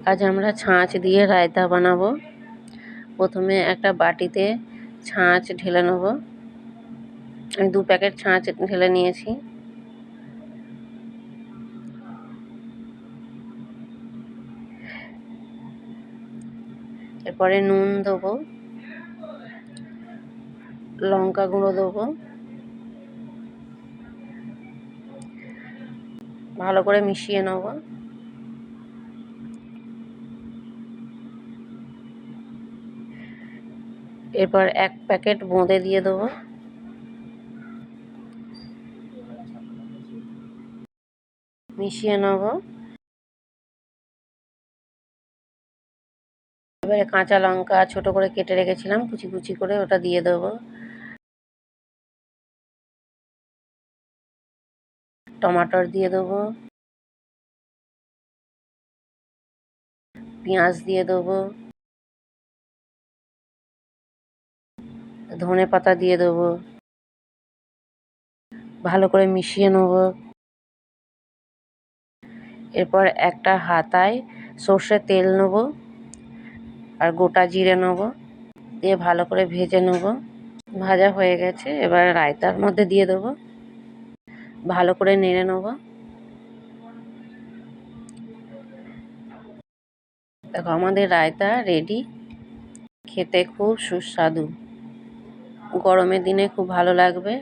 আজ আমরা ছাঁচ দিয়ে রায়তা বানাবো। প্রথমে একটা বাটিতে ছাঁচ ঢেলে নেব। আমি দু প্যাকেট ছাঁচ ঢেলে নিয়েছি। এরপরে নুন দেবো। লঙ্কা গুঁড়ো দেবো। ভালো করে মিশিয়ে নেব। এরপর এক প্যাকেট বোঁদে দিয়ে দেবো। মিশিয়ে নেব। এবারে কাঁচা লঙ্কা ছোট করে কেটে রেখেছিলাম, কুচি কুচি করে ওটা দিয়ে দেবো। টমাটোর দিয়ে দেবো। পেঁয়াজ দিয়ে দেবো। ধনে পাতা দিয়ে দেবো। ভালো করে মিশিয়ে নেব। এরপর একটা হাতায় সর্ষের তেল নেব আর গোটা জিরে নেব। দিয়ে ভালো করে ভেজে নেব। ভাজা হয়ে গেছে, এবার রায়তার মধ্যে দিয়ে দেবো। ভালো করে নেড়ে নেব। দেখো, আমাদের রায়তা রেডি খেতে খুব সুস্বাদু। গরমের দিনে খুব ভালো লাগবে।